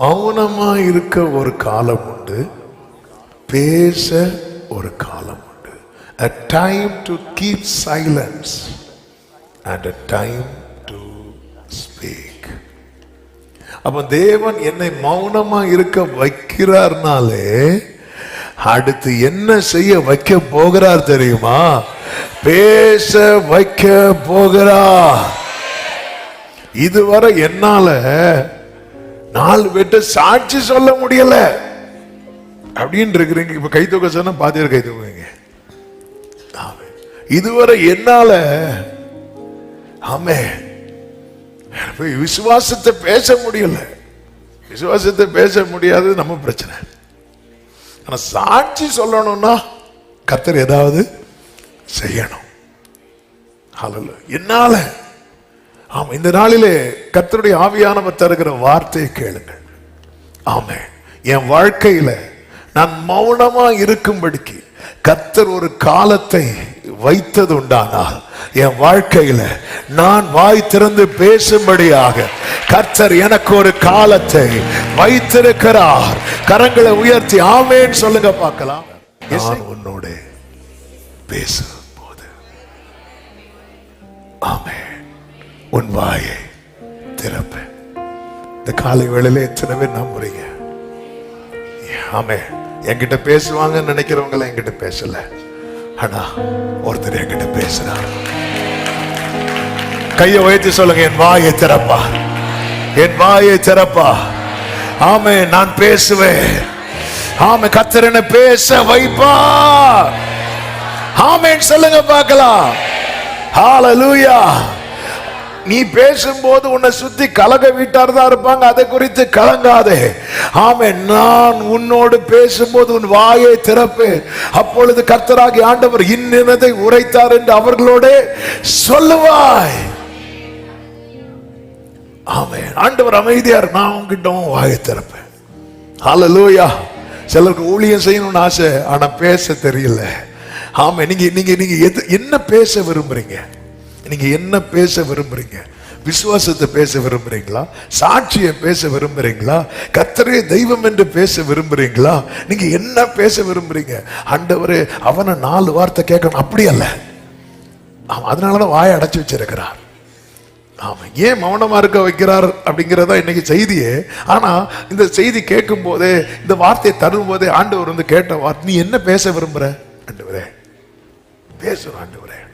மௌனமா இருக்க ஒரு காலம் உண்டு பேச ஒரு காலம் உண்டு. A time to keep silence and a time to speak அப்ப தேவன் என்னை மௌனமா இருக்க வைக்கிறார்னாலே அடுத்து என்ன செய்ய வைக்க போகிறார் தெரியுமா? பேச வைக்க போகிறார். இதுவரை என்னால நாலு பேர்ட்ட சாட்சி சொல்ல முடியல. அப்படின்னு இருக்கிறீங்க. இப்ப கை தூக்க சொன்னா பாதி கை தூக்குவீங்க இதுவரை என்னால ஆமே விசுவாசத்தை பேச முடியல. விசுவாசத்தை பேச முடியாது நம்ம பிரச்சனை. ஆனா சாட்சி சொல்லணும்னா கத்தர் ஏதாவது செய்யணும். என்னால ஆமா இந்த நாளிலே கர்த்தருடைய ஆவியானவர் தருகிற வார்த்தையை கேளுங்கள். ஆமே என் வாழ்க்கையில நான் மௌனமா இருக்கும்படிக்கு கர்த்தர் ஒரு காலத்தை வைத்தது உண்டானால் என் வாழ்க்கையில நான் வாய் திறந்து பேசும்படியாக கர்த்தர் எனக்கு ஒரு காலத்தை வைத்திருக்கிறார். கரங்களை உயர்த்தி ஆமேன்னு சொல்லுங்க பார்க்கலாம். உன்னோட பேசும் உன் வாயை திறப்ப இந்த காலை வேளையில எத்தனை பேர் நம்புறீங்க ஆமே என்கிட்ட பேசுவாங்கன்னு நினைக்கிறவங்கள என்கிட்ட பேசல. ஆனா ஒருத்தர் என்கிட்ட பேசுறார். கையை உயர்த்தி சொல்லுங்க என் வாயை திறப்பா. என் வாயை திறப்பா. ஆமே நான் பேசுவேன். ஆமே கத்திரனை பேச வைப்பா. ஆமேன் சொல்லுங்க பார்க்கலாம். ஹalleluya நீ பேசும்போது உன்னை சுத்தி கலக வீட்டார் தான் இருப்பாங்க. அதை குறித்து கலங்காதே. ஆமே நான் உன்னோடு பேசும்போது உன் வாயை திறப்பேன் அப்பொழுது கர்த்தராகி ஆண்டவர் இன்னதை உரைத்தார் என்று அவர்களோட சொல்லுவாய். ஆமே ஆண்டவர் அமைதியார் நான் உங்ககிட்ட வாயை திறப்பேன். ஹalleluya சிலருக்கு ஊழியம் செய்யணும்னு ஆசை ஆனா பேச தெரியல. ஆமா நீங்க நீங்க நீங்க எது என்ன பேச விரும்புறீங்க? நீங்கள் என்ன பேச விரும்புகிறீங்க விசுவாசத்தை பேச விரும்புறீங்களா? சாட்சியை பேச விரும்புறீங்களா? கத்தரே தெய்வம் என்று பேச விரும்புறீங்களா? நீங்க என்ன பேச விரும்புறீங்க? ஆண்டவரே அவனை நாலு வார்த்தை கேட்கணும். அப்படி அல்ல. அதனால அதனாலதான் வாயை அடைச்சி வச்சிருக்கிறார். ஆமா. ஏன் மௌனமா இருக்க வைக்கிறார் அப்படிங்கிறதா இன்னைக்கு செய்தியே. ஆனா இந்த செய்தி கேட்கும் போதே இந்த வார்த்தையை தரும் போதே ஆண்டவர் வந்து கேட்ட வார்த்தை நீ என்ன பேச விரும்புற? ஆண்டவரே. பேசணும் ஆண்டவரே.